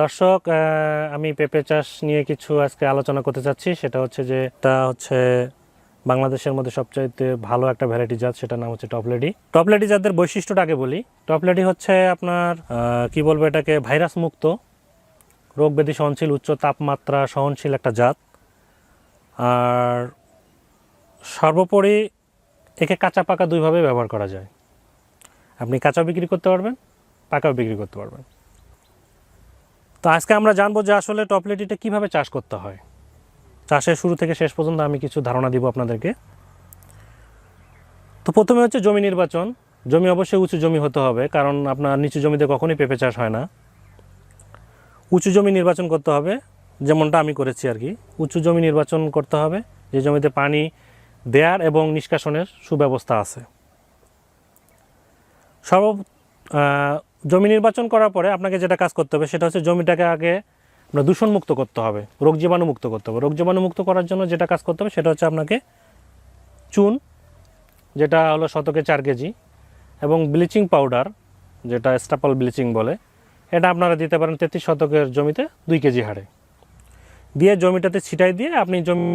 দর্শক আমি পেঁপে চাষ নিয়ে কিছু আজকে আলোচনা করতে চাচ্ছি। সেটা হচ্ছে যে, এটা হচ্ছে বাংলাদেশের মধ্যে সবচাইতে ভালো একটা ভ্যারাইটি জাত, সেটার নাম হচ্ছে টপলেডি টপলেডি জাতের বৈশিষ্ট্যটা আগে বলি টপলেডি হচ্ছে আপনার কি বলব এটাকে ভাইরাস মুক্ত, রোগ ব্যাধি সহনশীল, উচ্চ তাপমাত্রা সহনশীল একটা জাত। আর সর্বোপরি একে কাঁচা পাকা দুইভাবে ব্যবহার করা যায়। আপনি কাঁচা বিক্রি করতে পারবেন, পাকাও বিক্রি করতে পারবেন। তো আজকে আমরা জানব যে আসলে টপলেটিটা কীভাবে চাষ করতে হয়। চাষের শুরু থেকে শেষ পর্যন্ত আমি কিছু ধারণা দিব আপনাদেরকে। তো প্রথমে হচ্ছে জমি নির্বাচন। জমি অবশ্যই উঁচু জমি হতে হবে, কারণ আপনার নিচু জমিতে কখনোই পেঁপে চাষ হয় না। উঁচু জমি নির্বাচন করতে হবে, যেমনটা আমি করেছি আর কি। উঁচু জমি নির্বাচন করতে হবে, যে জমিতে পানি দেয়ার এবং নিষ্কাশনের সুব্যবস্থা আছে। সর্ব জমি নির্বাচন করার পরে আপনাকে যেটা কাজ করতে হবে সেটা হচ্ছে জমিটাকে আগে আপনার দূষণমুক্ত করতে হবে, রোগ জীবাণু মুক্ত করতে হবে। রোগ জীবাণু মুক্ত করার জন্য যেটা কাজ করতে হবে সেটা হচ্ছে আপনাকে চুন, যেটা হলো শতকে চার কেজি, এবং ব্লিচিং পাউডার, যেটা স্টাপল ব্লিচিং বলে, এটা আপনারা দিতে পারেন তেত্রিশ শতকের জমিতে দুই কেজি হারে। দিয়ে জমিটাতে ছিটাই দিয়ে আপনি জমি